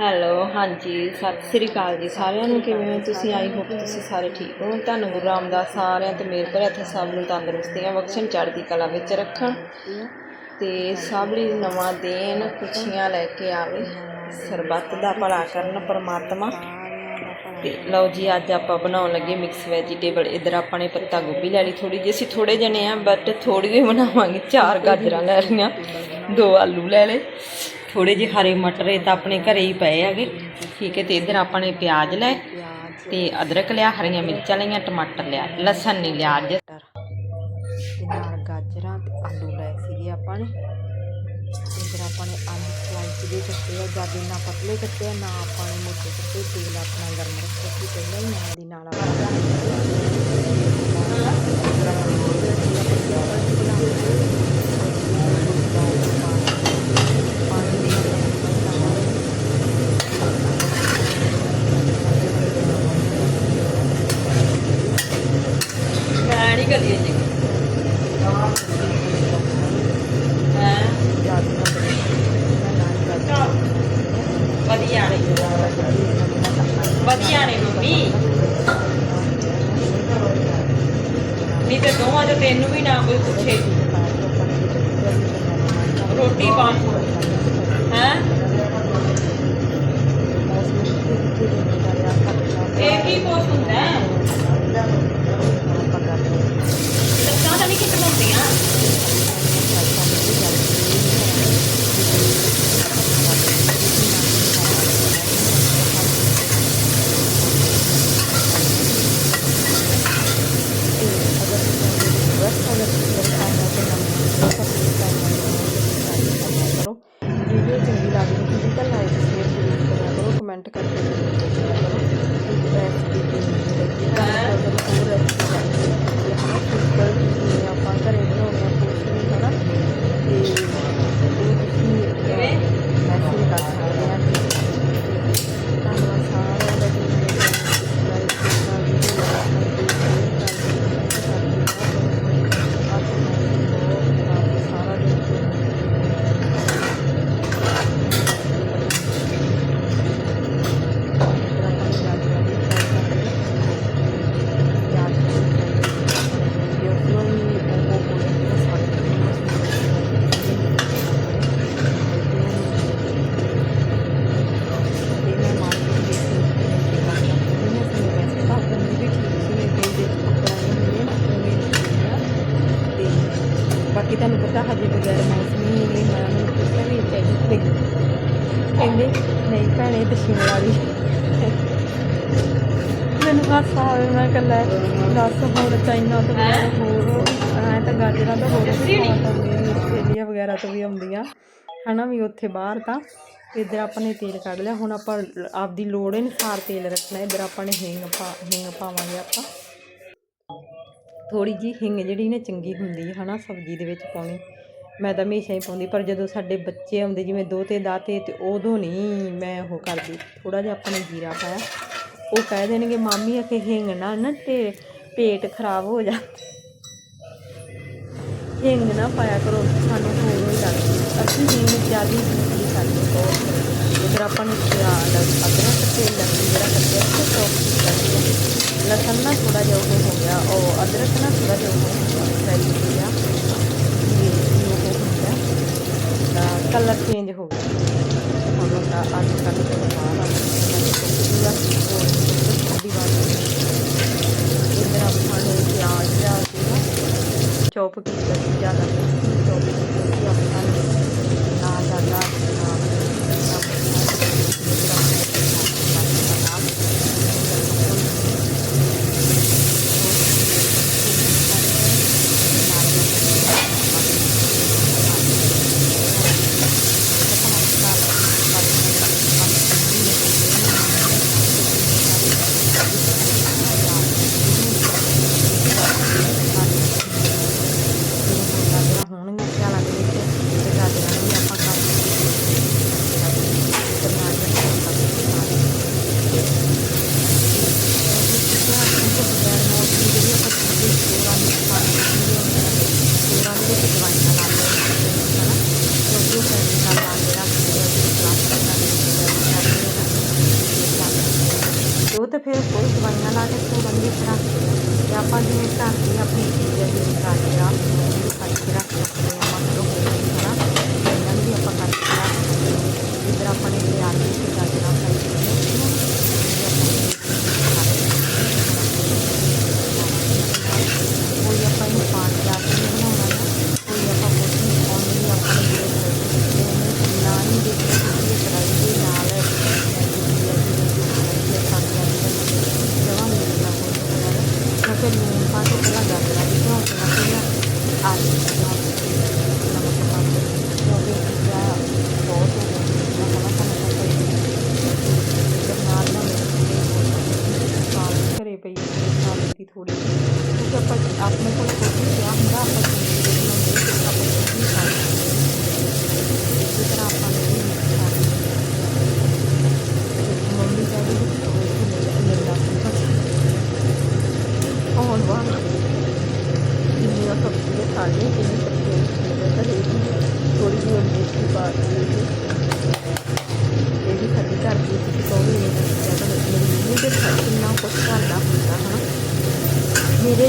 Hello, ਹਾਂਜੀ, ਸਤਿ ਸ੍ਰੀ ਅਕਾਲ ਜੀ ਸਾਰਿਆਂ ਨੂੰ, ਕਿਵੇਂ ਹੋ ਤੁਸੀਂ? ਆਈ ਹੋਪ ਤੁਸੀਂ ਸਾਰੇ ਠੀਕ ਹੋ। ਤੁਹਾਨੂੰ ਗੁਰੂ ਰਾਮਦਾਸ ਸਾਰਿਆਂ ਤੇ ਮੇਰੇ ਭਰੇ ਇੱਥੇ ਸਭ ਨੂੰ ਤੰਦਰੁਸਤੀਆਂ ਬਖਸ਼ਣ ਚੜ੍ਹਦੀ ਕਲਾ ਵਿੱਚ ਰੱਖਣ। ਤੇ ਸਭ ਲਈ ਨਵਾਂ ਦੇਣ, ਖੁਸ਼ੀਆਂ ਲੈ ਕੇ ਆਵੇ। ਸਰਬੱਤ ਦਾ ਭਲਾ ਕਰਨ ਪਰਮਾਤਮਾ। ਤੇ ਲਓ ਜੀ, ਅੱਜ ਆਪਾਂ ਬਣਾਉਣ ਲੱਗੇ ਮਿਕਸ ਵੈਜੀਟੇਬਲ ਇਧਰ ਆਪਾਂ ਨੇ ਪੱਤਾ ਗੋਭੀ ਲੈ ਲਈ ਥੋੜੀ ਜਿਹੀ। ਅਸੀਂ ਥੋੜੇ ਜਣੇ ਆ ਬਟ ਥੋੜੀ ਜਿਹੀ ਬਣਾਵਾਂਗੇ ਚਾਰ ਗਾਜਰਾਂ ਲੈ ਲਈਆਂ, ਦੋ ਆਲੂ ਲੈ ਲਏ। ਥੋੜੇ ਜਿਹੇ ਹਰੇ ਮਟਰ ਇਹ ਤਾਂ ਆਪਣੇ ਘਰੇ ਹੀ ਪਏ ਹੈਗੇ। ਠੀਕ ਹੈ, ਤੇ ਇਧਰ ਆਪਾਂ ਨੇ ਪਿਆਜ਼ ਲਏ ਤੇ ਅਦਰਕ ਲਿਆ, ਹਰੀਆਂ ਮਿਰਚਾਂ ਲਈਆਂ, ਟਮਾਟਰ ਲਿਆ, ਲਸਣ ਨਹੀਂ ਲਿਆ ਅੱਜ। ਤੇ ਨਾਲ ਗਾਜਰਾਂ ਤੇ ਆਲੂ ਲਏ ਸੀਗੇ ਆਪਾਂ ਨੇ। ਇਧਰ ਆਪਾਂ ਨੇ ਆਲੂ ਸਲਾਈਸ ਦੇ ਕੱਟੇ ਆ, ਜਦ ਇੰਨਾ ਪਤਲੇ ਕੱਟੇ ਨਾ ਆਪਾਂ ਨੇ ਮੋਟੇ ਕੱਟੇ, ਤੇਲ ਆਪਣਾ ਗਰਮ ਰੱਖਿਆ ਸੀ, ਪਹਿਲਾਂ ਹੀ ਨਾਲ ਦੀ ਨਾਲ ਆਪਾਂ ਮੈਂ ਨਹੀਂ ਕਰੀ ਜੀ ਹਾਂ ਵਧੀਆ ਨੇ ਮੰਮੀ। ਨਹੀਂ ਤੇ ਦੋਵਾਂ ਚੋਂ ਤੈਨੂੰ ਵੀ ਨਾ ਕੋਈ ਪੁੱਛੇ। ਰੋਟੀ ਪਾਣ। ਹੈ? ਤੁਹਾਨੂੰ ਪਤਾ ਹਜੇ ਬਗੈਰ ਮੌਸਮੀ ਨਹੀਂ ਮੈਂ ਉਹਨੂੰ ਪੁੱਛਿਆ ਵੀ ਚਾਹੀਦੀ। ਕਹਿੰਦੇ, ਨਹੀਂ ਭੈਣੇ ਤੇ ਸ਼ਿਮਲਾ ਵੀ ਮੈਨੂੰ ਹਾਸਾ ਆਵੇ ਮੈਂ ਕੱਲਾ ਦੱਸ ਹੋਰ ਚਾਈਨਾ ਤੋਂ ਵਗੈਰਾ ਹੋਰ ਐ ਤਾਂ ਗਾਜਰਾਂ ਤਾਂ ਹੋਰ ਸਵਾਦ ਆਉਂਦੀਆਂ ਆਸਟ੍ਰੇਲੀਆ ਵਗੈਰਾ ਤੋਂ ਵੀ ਆਉਂਦੀਆਂ। ਹਨਾ ਵੀ ਉੱਥੇ ਬਾਹਰ ਤਾਂ, ਇੱਧਰ ਆਪਾਂ ਨੇ ਤੇਲ ਕੱਢ ਲਿਆ, ਹੁਣ ਆਪਾਂ ਆਪਦੀ ਲੋੜ ਅਨੁਸਾਰ ਤੇਲ ਰੱਖਣਾ, ਇੱਧਰ ਆਪਾਂ ਨੇ ਹਿੰਗ ਪਾ, ਹਿੰਗ ਪਾਵਾਂਗੇ ਆਪਾਂ। ਥੋੜੀ ਜੀ ਹਿੰਗ ਜਿਹੜੀ ਨੇ ਚੰਗੀ ਹੁੰਦੀ ਹੈ, ਹਨਾ, ਸਬਜ਼ੀ ਦੇ ਵਿੱਚ ਪਾਉਣੀ। ਮੈਂ ਤਾਂ ਹਮੇਸ਼ਾ ਹੀ ਪਾਉਂਦੀ, ਪਰ ਜਦੋਂ ਸਾਡੇ ਬੱਚੇ ਆਉਂਦੇ, ਜਿਵੇਂ ਦੋਤੇ ਦਾਤੇ ਤੇ ਉਦੋਂ ਨਹੀਂ ਮੈਂ ਉਹ ਕਰਦੀ। ਥੋੜਾ ਜਿਹਾ ਆਪਾਂ ਨੇ ਜੀਰਾ ਪਾਇਆ। ਉਹ ਕਹਿ ਦੇਣਗੇ, ਮਾਮੀ ਆ ਹਿੰਗ ਨਾ ਨਾ ਤੇ ਪੇਟ ਖਰਾਬ ਹੋ ਜਾਂਦਾ ਹਿੰਗ ਨਾ ਪਾਇਆ ਕਰੋ, ਸਾਨੂੰ ਹੋਰ ਹੀ ਲੱਗਦੀ। ਅਸੀਂ ਹਿੰਗ ਜ਼ਿਆਦਾ ਹੀ ਕਰਦੇ। ਬਹੁਤ ਇਧਰ ਆਪਾਂ ਨੇ ਪਿਆਜ਼, ਅਦਰਕ ਤੇ ਲਸਣ ਜਿਹੜਾ ਕੱਟਿਆ ਉਹ ਹੋ ਗਿਆ ਉਹ ਅਦਰਕ ਨਾ ਥੋੜਾ ਜਿਹਾ ਉਹ ਫਰਾਈ ਹੋ ਗਿਆ ਇਹ ਉਹ ਹੁੰਦਾ ਦਾ ਕਲਰ ਚੇਂਜ ਹੋ ਗਿਆ ਹੁਣ ਉਹਦਾ ਅੱਜ ਕੱਲ੍ਹ ਤੋਂ ਬਾਅਦ ਆਪਾਂ ਦੀ ਬਾਤ ਇਧਰ ਆਪਾਂ ਨੇ ਪਿਆਜ਼ ਲਿਆ ਕੇ ਨਾ ਚੌਪ ਕੀਤਾ ਸੀ ਜ਼ਿਆਦਾ ਚੌਪ ਕੀਤਾ ਸੀ ਆਪਾਂ ਨੇ ਨਾ ਜ਼ਿਆਦਾ ਫਿਰ ਕੋਈ ਦਵਾਈਆਂ ਲਾ ਕੇ ਧੋਣਗੇ ਤਰ੍ਹਾਂ ਤੇ ਆਪਾਂ ਜਿਵੇਂ ਘਰ ਦੀ ਆਪਣੀ ਚੀਜ਼ਾਂ ਜਿਵੇਂ ਗਾਜਰਾਂ ਉਹ ਕੱਟ ਕੇ ਰੱਖ ਸਕਦੇ ਹਾਂ ਗਏ ਹਨਾ ਇਹਨਾਂ ਨੂੰ ਵੀ ਆਪਾਂ ਕੱਟ ਕੇ ਰੱਖ ਸਕਦੇ ਹਾਂ ਜਿੱਦਾਂ ਆਪਾਂ ਨੇ ਇਹ ਆਲੂ ਤੇ ਗਾਜਰਾਂ ਫਰਾਈ ਕੀਤੀਆਂ ਸੀਗੀਆਂ ਇਹ ਆਪਾਂ ਨੇ ਕੋਈ ਆਪਾਂ ਇਹਨੂੰ ਪਾਣੀ ਲਾ ਕੇ ਨਹੀਂ ਬਣਾਉਣਾ ਹੈ ਕੋਈ ਆਪਾਂ ਕੁਛ ਨਹੀਂ ਓਨਲੀ ਆਪਾਂ ਨੇ ਜਿਹੜੇ ਇਹਨੂੰ ਨਾ ਹੀ ਦੇਖਣਾ ਕਿ ਕੜਾਈ ਦੇ ਨਾਲ ਜਵਾਂ ਮਿਲਣਾ ਕੋਈ ਨਾ ਫਿਰ ਲੂਣ ਪਾ ਕੇ ਪਹਿਲਾਂ ਗਾਜਰਾਂ ਦੀ ਭਿਉਂ ਦੇਣਾ ਪਹਿਲਾਂ ਆਲੂ ਨਾਲ ਨਮਕ ਪਾ ਕੇ ਕਿਉਂਕਿ ਚੀਜ਼ਾਂ ਬਹੁਤ ਹੋ ਗਈਆਂ ਹਨਾ ਸਾਨੂੰ ਪਤਾ ਹੀ ਹੈ ਤੇ ਨਾਲ ਨਾਲ ਮੇਰੇ ਸਾਲ ਘਰੇ ਪਈ ਸਾਲ ਦੀ ਥੋੜੀ ਕਿਉਂਕਿ ਆਪਾਂ ਆਪਣੇ ਕੋਲ ਕੁਝ ਨਹੀਂ ਪਿਆ ਹੁੰਦਾ ਆਪਾਂ ਚੀਜ਼ ਦੇ ਬਣਾਉਂਦੇ ਤੇ ਆਪਾਂ ਕੁਝ ਨਹੀਂ ਖਾ ਸਕਦੇ ਇਸੇ ਤਰ੍ਹਾਂ ਆਪਾਂ ਨੇ ਵੀ ਨਹੀਂ ਖਾਣੀ ਮੰਮੀ ਕਹਿੰਦੀ ਸੀ ਕਿ ਉਹ ਇੱਥੇ ਮਿਲ ਮਿਲਦਾ ਸੀ ਆਉਣ ਵਾਲਾ ਜਿੰਨੀਆਂ ਸਬਜ਼ੀਆਂ ਖਾ ਲਈਆਂ ਕਿੰਨੀ ਸਬਜ਼ੀਆਂ ਮੈਂ ਤਾਂ ਇਹ ਥੋੜੀ ਜਿਹੀ ਮੇਥੀ ਪਾ ਕੇ ਇਹ ਵੀ ਸਾਡੀ ਘਰ ਦੀ ਸੀ ਕੋਈ ਇਹ ਨਹੀਂ ਜ਼ਿਆਦਾ ਮੇਰੀ ਮੰਮੀ ਦੇ ਘਰ ਕਿੰਨਾ ਕੁਛ ਕਰਦਾ ਹੁੰਦਾ ਹਨਾ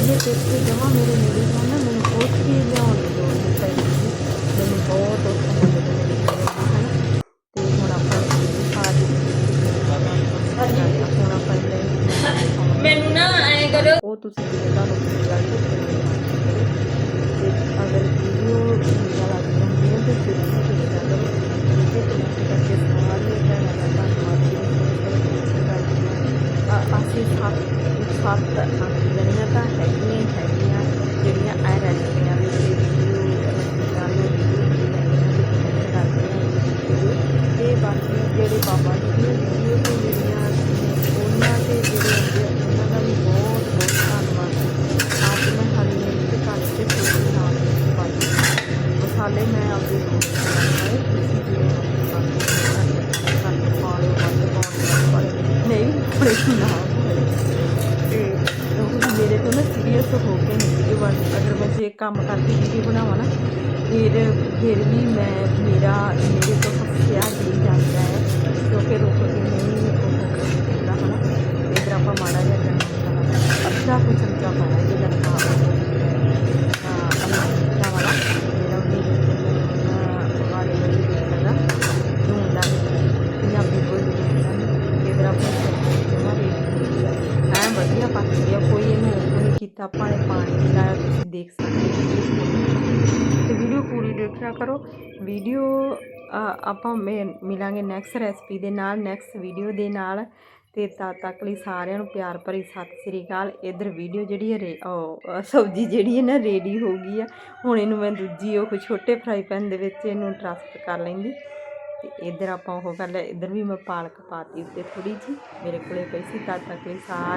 ਮੇਰੇ ਜੇ ਪੇਕੇ ਜਮਾ ਮੇਰੇ ਨੇੜੇ ਹੋਣ ਨਾ ਮੈਨੂੰ ਕੁਛ ਵੀ ਲਿਆਉਣ ਦੀ ਲੋੜ ਨਹੀਂ ਸੀ। ਮੈਨੂੰ ਬਹੁਤ ਔਖਾ ਨੇੜੇ ਹੋਣ ਹਨਾ? ਤੇ ਹੁਣ ਆਪਾਂ ਇਹ ਇਹ ਮੈਨੂੰ ਨਾ ਐ ਕਰੋ। ਉਹ ਤੁਸੀਂ ਵਧੀਆ ਲੱਗਦਾ ਤੇ ਅਗਰ ਵੀਡੀਓ ਵਧੀਆ ਲੱਗਦੀ ਹੈ ਤੇ ਤੁਸੀਂ ਕਿਹਾ ਕਰੋ। ਤੇ ਕਮੈਂਟ ਕਰਕੇ ਸਾਰੀਆਂ ਭੈਣਾਂ ਦਾ ਧੰਨਵਾਦ ਜੀ ਅਸੀਂ ਸੱਤ ਅੱਠ ਜਣੀਆਂ ਤਾਂ ਹੈਗੀਆਂ ਹੀ ਹੈਗੀਆਂ ਜਿਹੜੀਆਂ ਇਹ ਰੈਸਪੀਆਂ ਦੇ ਉੱਤੇ ਵੀਡੀਓ ਰੈਸਪੀਆਂ ਨੂੰ ਵੀਡੀਓ ਕਰਦੇ ਆ ਤੇ ਬਾਕੀ ਜਿਹੜੇ ਬਾਬਾ ਜੀ ਦੀਆਂ ਵੀਡੀਓ ਤੇ ਜਿਹੜੀਆਂ ਉਹਨਾਂ ਦੇ ਜਿਹੜੇ ਹੁੰਦੇ ਆ, ਉਹਨਾਂ ਦਾ ਵੀ ਬਹੁਤ ਬਹੁਤ ਧੰਨਵਾਦ ਅੱਜ ਮੈਂ ਹਰੀ ਮਿਰਚ ਕੱਟ ਕੇ ਥੋੜੀ ਨਾਲ ਵਿੱਚ ਪਾਈ ਮਸਾਲੇ ਮੈਂ ਆਪਦੇ ਕੋਲ ਪਾਏ ਤੁਸੀਂ ਜਿਹੜੇ ਮਰਜ਼ੀ ਪਾ ਲਓ ਕੱਟ ਪਾ ਲਓ ਨਹੀਂ ਬੜੇ ਨਾ ਸੀਰੀਅਸ ਹੋ ਕੇ ਨਹੀਂ ਵੀਡੀਓ ਬਣ ਅਗਰ ਮੈਂ ਜੇ ਕੰਮ ਕਰਦੀ ਵੀਡੀਓ ਬਣਾਵਾਂ ਨਾ, ਫਿਰ ਫਿਰ ਵੀ ਮੈਂ ਮੇਰਾ ਮੇਰੇ ਤੋਂ ਹੱਸਿਆ ਨਹੀਂ ਜਾਂਦਾ ਹੈ। ਕਿਉਂਕਿ ਰੁਕ ਕੇ ਨਹੀਂ ਉਹ ਹੁੰਦਾ ਹਨਾ? ਇਧਰ ਆਪਾਂ ਮਾੜਾ ਜਿਹਾ ਕਰਨਾ ਅੱਧਾ ਕੁ ਚਮਚਾ ਪਾਉਣਾ ਇਹਦੇ ਨਾਲ ਖਾ ਹਾਂ ਅਮਰੀਕਾ ਵਾਲਾ। ਜਿਹੜਾ ਉਹਦੇ ਵਾਲੇ ਵਾਲੀ ਦੇਖਦਾ ਨੂਨ ਦਾ। ਪੰਜਾਬੀ ਬੋਲੀ ਇਧਰ ਆਪਾਂ ਜਮਾ ਦੇ ਐ ਵਧੀਆ ਪੱਕ ਗਿਆ ਕੋਈ ਇਹਨੂੰ ਉਹ ਨਹੀਂ ਕੀਤਾ ਆਪਾਂ ਨੇ ਪਾਣੀ ਨਹੀਂ ਲਾਇਆ ਤੁਸੀਂ ਦੇਖ ਸਕਦੇ ਹੋ ਤੇ ਵੀਡੀਓ ਪੂਰੀ ਦੇਖਿਆ ਕਰੋ। ਵੀਡੀਓ ਆਪਾਂ ਮੇ- ਮਿਲਾਂਗੇ ਨੈਕਸਟ ਰੈਸਪੀ ਦੇ ਨਾਲ ਨੈਕਸਟ ਵੀਡੀਓ ਦੇ ਨਾਲ। ਤੇ ਤਦ ਤੱਕ ਲਈ ਸਾਰਿਆਂ ਨੂੰ ਪਿਆਰ ਭਰੀ ਸਤਿ ਸ੍ਰੀ ਅਕਾਲ। ਇਧਰ ਵੀਡੀਓ ਜਿਹੜੀ ਹੈ ਰੇ ਉਹ, ਸਬਜ਼ੀ ਜਿਹੜੀ ਹੈ ਨਾ ਰੈਡੀ ਹੋ ਗਈ ਆ। ਹੁਣ ਇਹਨੂੰ ਮੈਂ ਦੂਜੀ ਉਹ ਛੋਟੇ ਫਰਾਈ ਪੈਨ ਦੇ ਵਿੱਚ ਇਹਨੂੰ ਟ੍ਰਾਂਸਫਰ ਕਰ ਲੈਂਦੀ। ਤੇ ਇਧਰ ਆਪਾਂ ਉਹ ਕਰ ਲਿਆ। ਇਧਰ ਵੀ ਮੈਂ ਪਾਲਕ ਪਾਤੀ ਉੱਤੇ ਥੋੜੀ ਜੀ ਮੇਰੇ ਕੋਲੇ ਪਈ ਸੀ ਤਦ ਤੱਕ ਲਈ ਸਾਰੇ